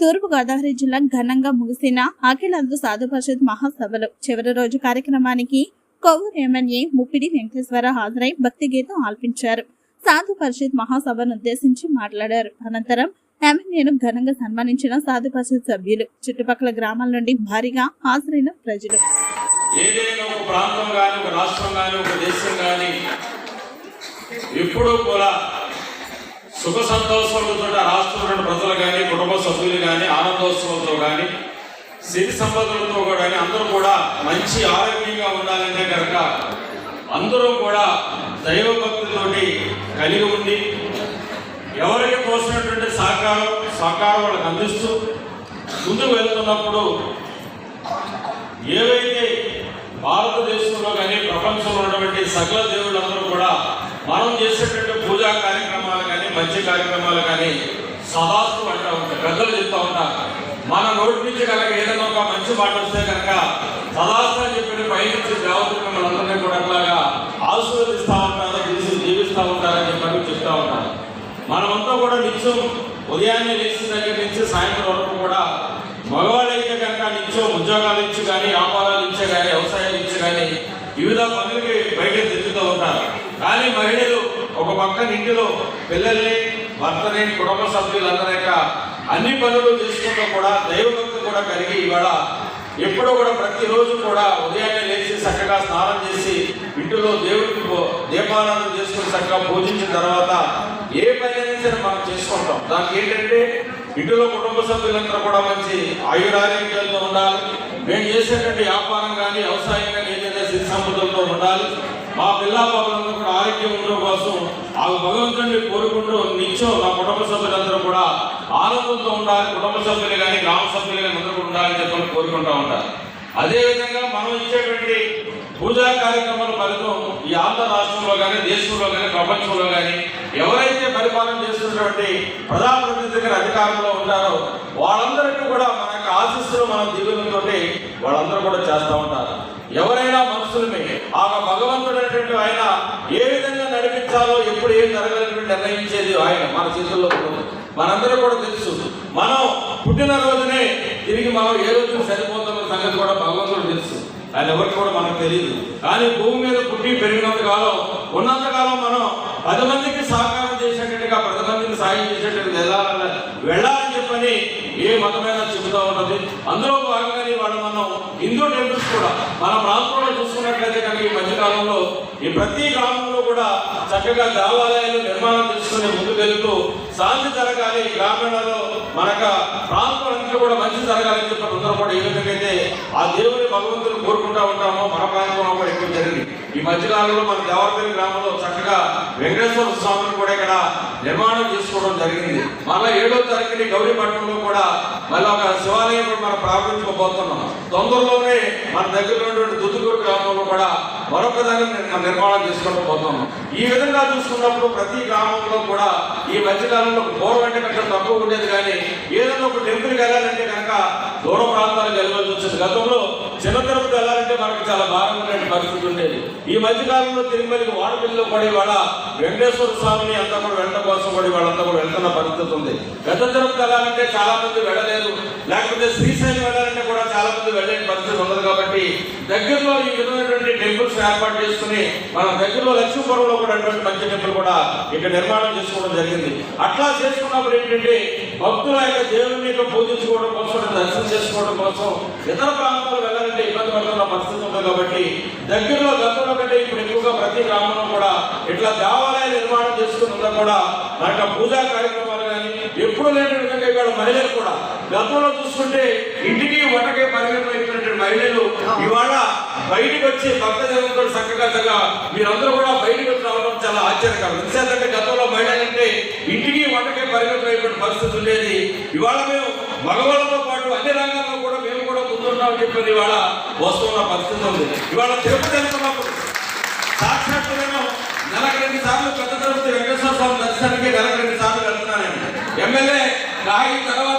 తూర్పుగోదావరి జిల్లా ఘనంగా ముగిసిన అఖిలాంధ్ర సాధు పరిషత్ మహాసభలు. చివరి రోజు కార్యక్రమానికి కొవ్వూరు ఎమ్మెల్యే ముప్పిడి వెంకటేశ్వర హాజరై భక్తి గీతం ఆల్పించారు. సాధు పరిషత్ మహాసభను ఉద్దేశించి మాట్లాడారు. అనంతరం ఎమ్మెల్యేను ఘనంగా సన్మానించిన సాధు పరిషత్ సభ్యులు. చుట్టుపక్కల గ్రామాల నుండి భారీగా హాజరైన ప్రజలు. ఏదైనా ఒక ప్రాంతం ఒక రాష్ట్రం ఒక దేశం ఎప్పుడూ కూడా సుఖ సంతోషాలతో రాష్ట్రంలో రాష్ట్రంలోని ప్రజలు కానీ కుటుంబ సభ్యులు కానీ ఆనందోత్సవంతో కానీ సిరి సంపదలతో కానీ అందరూ కూడా మంచి ఆరోగ్యంగా ఉండాలంటే కనుక అందరూ కూడా దైవభక్తితోటి కలిగి ఉండి ఎవరికి తోసినటువంటి సహకారం సహకారం వాళ్ళకి అందిస్తూ ముందుకు వెళ్తున్నప్పుడు ఏవైతే భారతదేశంలో కానీ ప్రపంచంలో ఉన్నటువంటి సకల దేవుళ్ళందరూ కూడా మనం చేసేటువంటి పూజా కార్యక్రమం మంచి కార్యక్రమాలు కానీ సదాస్తు అంటూ ఉంటారు పెద్దలు చెప్తా ఉంటారు మన నోటి నుంచి కనుక ఏదైనా ఒక మంచి మాట వస్తే కనుక సదాస్తు అని చెప్పి పైనుంచి దేవతలు మనందరినీ కూడా అట్లాగా ఆశీర్వదిస్తూ ఉంటారు తెలిసి జీవిస్తూ ఉంటారని చెప్పి చెప్తా ఉంటారు. మనమంతా కూడా నిత్యం ఉదయాన్నే లేచిన దగ్గర నుంచి సాయంత్రం వరకు కూడా మగవాళ్ళైతే కనుక నిత్యం ఉద్యోగాలు ఇచ్చి కానీ వ్యాపారాలు ఇచ్చే కానీ వ్యవసాయాలు ఇచ్చి కానీ వివిధ పనులకి బయట తిరుగుతూ ఉంటారు. కానీ మహిళలు ఒక పక్కన ఇంటిలో పిల్లల్ని భర్తని కుటుంబ సభ్యులందరి యొక్క అన్ని పనులు చేసుకుంటూ కూడా దైవభక్తి కూడా కలిగి ఇవాళ ఎప్పుడూ కూడా ప్రతిరోజు కూడా ఉదయాన్నే లేచి చక్కగా స్నానం చేసి ఇంటిలో దేవుడికి దీపారాధన చేసుకుని చక్కగా పూజించిన తర్వాత ఏ పని అయినా సరే మనం చేసుకుంటాం. దానికి ఏంటంటే ఇంటిలో కుటుంబ సభ్యులందరూ కూడా మంచి ఆయురారోగ్యాలతో ఉండాలి. మేము చేసేటువంటి వ్యాపారం కానీ వ్యవసాయం కానీ ఏదైనా సిరి సంపదలతో ఉండాలి. మా పిల్ల పాపలందరూ కూడా ఆరోగ్యం ఉండడం కోసం ఆ భగవంతుడిని కోరుకుంటూ నిత్యం మా కుటుంబ సభ్యులందరూ కూడా ఆనందంతో ఉండాలి కుటుంబ సభ్యులు కానీ గ్రామ సభ్యులు కానీ అందరూ ఉండాలని చెప్పని కోరుకుంటూ ఉంటారు. అదేవిధంగా మనం ఇచ్చేటువంటి పూజా కార్యక్రమాల ఫలితం ఈ ఆంధ్ర రాష్ట్రంలో కానీ దేశంలో కానీ ప్రపంచంలో కానీ ఎవరైతే పరిపాలన చేస్తున్నటువంటి ప్రజాప్రతినిధి దగ్గర అధికారంలో ఉంటారో వాళ్ళందరికీ కూడా మన యొక్క ఆశీస్సులు మన దిగులతో వాళ్ళందరూ కూడా చేస్తూ ఉంటారు. ఎవరైనా మనుషులమే ఆ భగవంతుడు అనేటువంటి ఆయన ఏ విధంగా నడిపించాలో ఎప్పుడు ఏం జరగాలని నిర్ణయించేది ఆయన మన చేతుల్లో మనందరూ కూడా తెలుసు మనం పుట్టిన రోజునే తిరిగి మనం ఏ రోజు సరిపోతున్న సంగతి కూడా భగవంతుడు తెలుసు. ఆయన ఎవరికి కూడా మనకు తెలియదు. కానీ భూమి మీద పుట్టి పెరిగినంత కాలం ఉన్నంత కాలం మనం పది మందికి సహకారం చేసేటట్టుగా పది మందికి సాయం చేసేటట్టుగా వెళ్ళాలని వెళ్ళాలని చెప్పని ఏ మతమైనా చెబుతూ ఉంటుంది. అందులో భాగంగానే వాళ్ళు మనం హిందూ టెంపుల్స్ కూడా మన ప్రాంతంలో చూసుకున్నట్లయితే కనుక ఈ మధ్యకాలంలో ఈ ప్రతి గ్రామంలో కూడా చక్కగా దేవాలయాలు నిర్మాణం చేసుకుని ముందుకు వెళుతూ శాంతి జరగాలి. గ్రామీణలో మనక ప్రాంతం అంతా కూడా మంచి జరగాలని చెప్పి అందరూ కూడా ఏ విధంగా అయితే ఆ దేవుని భగవంతుని కోరుకుంటా ఉంటామో మన ప్రాంతంలో కూడా ఎక్కువ జరిగింది. ఈ మధ్యకాలంలో మన దేవరపల్లి గ్రామంలో చక్కగా వెంకటేశ్వర స్వామిని కూడా ఇక్కడ నిర్మాణం చేసుకోవడం జరిగింది. మళ్ళా ఏడో తారీఖుని గౌరీపట్నంలో కూడా మళ్ళీ ఒక శివాలయం కూడా మనం ప్రారంభించుకోబోతున్నాం. తొందరలోనే మన దగ్గర ఉన్నటువంటి దుద్దుగూరు గ్రామంలో కూడా మరొక దాన్ని నిర్మాణం చేసుకోవడం పోతున్నాం ఈ విధంగా చూసుకున్నప్పుడు ప్రతి గ్రామంలో కూడా ఈ మధ్యకాలంలో పూర్వం అంటే కొంచెం తక్కువ ఉండేది కానీ ఏదైనా ఒక టెంపుల్కి వెళ్ళాలంటే కనుక దూర ప్రాంతాలకు వెళ్ళవచ్చు వచ్చింది గతంలో చిన్న తిరుపతి వెళ్ళాలంటే మనకు చాలా భారంగా ఉండే పరిస్థితి ఉండేది. ఈ మధ్యకాలంలో తిరుమలకి వాడపల్లిలో కూడా ఇవాళ వెంకటేశ్వర స్వామిని అంతా కూడా వెళ్ళడం కోసం కూడా వాళ్ళంతా కూడా వెళ్తున్న పరిస్థితి ఉంది. గత తిరుపతి వెళ్ళాలంటే చాలా మంది వెళ్ళలేదు. లేకపోతే శ్రీశైలం వెళ్ళాలంటే కూడా చాలా మంది వెళ్ళలేని పరిస్థితి ఉండదు కాబట్టి దగ్గరలో ఈ విధమైనటువంటి టెంపుల్స్ ఏర్పాటు చేసుకుని మన దగ్గరలో లక్ష్మీపురంలో కూడా అటువంటి మంచి టెంపుల్ కూడా ఇక్కడ నిర్మాణం చేసుకోవడం జరిగింది. అట్లా చేసుకున్నప్పుడు ఏంటంటే భక్తుల యొక్క దేవుని పూజించుకోవడం కోసం దర్శనం చేసుకోవడం కోసం ఇతర ప్రాంతాలు వెళ్ళాలంటే ఇబ్బంది పడుతున్న పరిస్థితి ఉంది కాబట్టి దగ్గరలో గతంలో కంటే ఇప్పుడు ఎక్కువగా ప్రతి గ్రామంలో కూడా ఇట్లా దేవాలయ నిర్మాణం చేసుకుని కూడా మన యొక్క పూజా కార్యక్రమాలు కానీ ఎప్పుడు లేని విధంగా ఇక్కడ మహిళలు కూడా గతంలో చూసుకుంటే ఇంటికి వంటకే పరిమితం అయిపోయినటువంటి మహిళలు ఇవాళ బయటికి వచ్చి భక్త జనంతో చక్కగా చక్కగా మీరందరూ కూడా బయటికి వచ్చి రావడం చాలా ఆశ్చర్యకరం. ఎందుకంటే గతంలో మహిళలంటే ఇంటికి వంటకే పరిమితం అయిపోయిన పరిస్థితి ఉండేది. ఇవాళ మేము మగవాళ్ళతో పాటు అన్ని రంగాల్లో కూడా మేము కూడా ముందున్నామని చెప్పి ఇవాళ వస్తున్న పరిస్థితి ఉంది. ఇవాళ తిరుపతి వెళ్తున్నప్పుడు సాక్షాత్తు నేను నెలకు రెండు సార్లు పెద్ద తిరుపతి వెంకటేశ్వర స్వామి దర్శనానికి నెలకు రెండు సార్లు వెళ్తున్నాను ఎమ్మెల్యే అయిన తర్వాత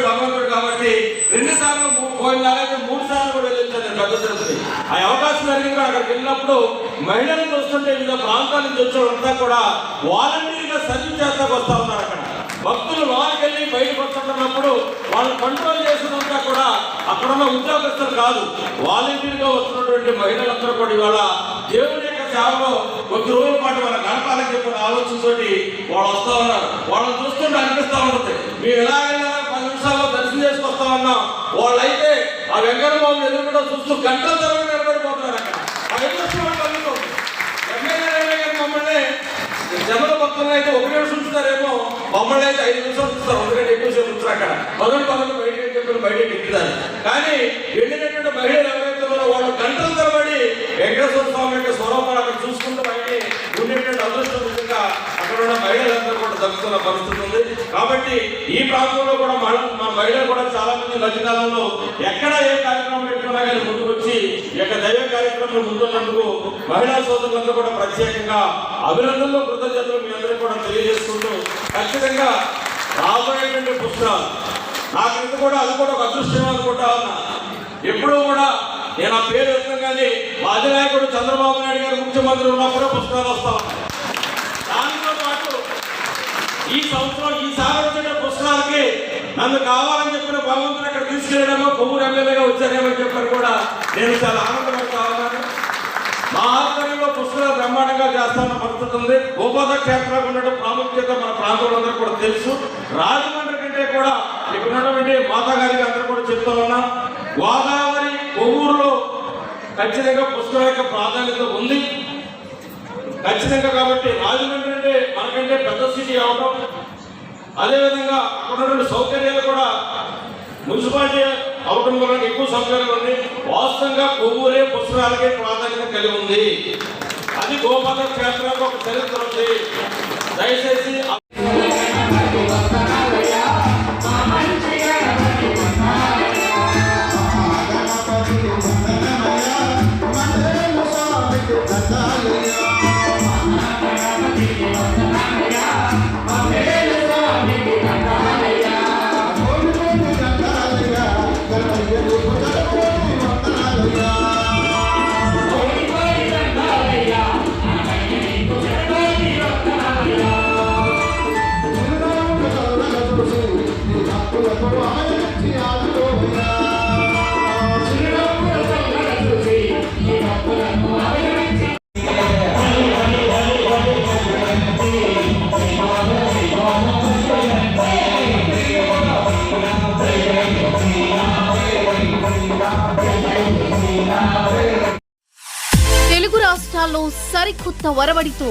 దేవుడు భగవంతుడు కాబట్టి రెండు సార్లు మూ- పోయిన మూడు సార్లు కూడా వెళ్ళొచ్చాను నేను ఆ అవకాశం జరిగింది అక్కడికి వెళ్ళినప్పుడు మహిళలు చూస్తుంటే వివిధ ప్రాంతాల నుంచి వచ్చేవారంతా కూడా వాలంటీర్గా సర్వీస్ చేస్తాకు వస్తా ఉన్నారు అక్కడ. భక్తులు లోనికి వెళ్ళి బయటకు వస్తున్నప్పుడు వాళ్ళు కంట్రోల్ చేసినంతా కూడా అక్కడ ఉన్న ఉద్యోగస్తులు కాదు. వాలంటీర్గా వస్తున్నటువంటి మహిళలందరూ కూడా ఇవాళ దేవుని యొక్క సేవలో కొద్ది రోజుల పాటు వాళ్ళ గడపాలని చెప్పిన ఆలోచనతోటి వాళ్ళు వస్తా ఉన్నారు. వాళ్ళని చూస్తుంటే అనిపిస్తా ఉంటుంది. మేము ఎలాగైనా పది దర్శనం చేసుకొస్తా ఉన్నాం. వాళ్ళైతే ఆ వెంకటబాబు ఎదురుకుండా చూస్తూ గంటల తరబడి నిలబడిపోతున్నారు అక్కడ. ఎమ్మెల్యే మమ్మల్ని జనరల్ భక్తులను అయితే ఒక నిమిషం ఉంచుతారేమో మమ్మల్ని అయితే ఐదు నిమిషాలు ఉంచుతారు ఎందుకంటే ఎక్కువ సేపు ఉంచారు అక్కడ. పదవి పదవి బయటకి చెప్పి బయటకి ఎక్కుతారు కానీ వెళ్ళినటువంటి మహిళలు ఎవరైతే ఉన్నారో వాళ్ళు గంటల తరబడి వెంకటేశ్వర స్వామి యొక్క స్వరూపాలు అక్కడ చూసుకుంటూ బయట ఉండేటువంటి అదృష్టం అక్కడ ఉన్న మహిళలందరూ కూడా పరిస్థితి ఉంది. కాబట్టి ఈ ప్రాంతంలో కూడా మన మన మహిళలు కూడా చాలా మంది ఈ మధ్యకాలంలో ఎక్కడ ఏ కార్యక్రమం పెట్టుకున్నా కానీ ముందుకొచ్చి ఈ యొక్క దైవ కార్యక్రమం ముందున్నందుకు మహిళా సోదరులందరూ కూడా ప్రత్యేకంగా అభినందనలు కృతజ్ఞతలు మీ అందరూ కూడా తెలియజేసుకుంటూ ఖచ్చితంగా రాబోయేటువంటి పుస్తకాలు. నాకు ఇది కూడా అది కూడా ఒక అదృష్టం అనుకుంటా ఉన్నా. ఎప్పుడూ కూడా నేను ఆ పేరు ఎత్తగానే మా అధినాయకుడు చంద్రబాబు నాయుడు గారు ముఖ్యమంత్రి ఉన్నప్పుడే పుస్తకాలు వస్తా ఈ సంవత్సరం ఈసారి వచ్చిన పుస్తకాలకి నన్ను కావాలని చెప్పిన భగవంతుడు అక్కడ తీసుకెళ్ళడమో కొవ్వూరు ఎమ్మెల్యేగా వచ్చారేమో చెప్పారు కూడా నేను చాలా ఆనందపడతా ఉన్నాను. మా ఆధ్వర్యంలో పుస్తకాలు బ్రహ్మాండంగా చేస్తామన్న పరిస్థితి ఉంది. గోపాద క్షేత్రాలకు ఉన్నట్టు ప్రాముఖ్యత మన ప్రాంతంలో కూడా తెలుసు. రాజమండ్రి కంటే కూడా ఇక్కడ ఉన్నటువంటి మాతా గారికి అందరూ కూడా చెప్తా ఉన్నా గోదావరి కొవ్వూరులో ఖచ్చితంగా పుస్తకం యొక్క ప్రాధాన్యత ఉంది. ఖచ్చితంగా కాబట్టి రాజమండ్రి అంటే మనకంటే పెద్ద సిటీ అవడం అదేవిధంగా అక్కడ ఉన్నటువంటి సౌకర్యాలు కూడా మున్సిపాలిటీ అవడం వల్ల ఎక్కువ సౌకర్యాలు ఉంది వాస్తవంగా కొవ్వూరే పుస్తకాలకే ప్రాధాన్యత కలిగి ఉంది. అది గోపాల క్షేత్రానికి ఒక చరిత్ర ఉంది. దయచేసి తెలుగు రాష్ట్రాల్లో సరికొత్త వరవడితో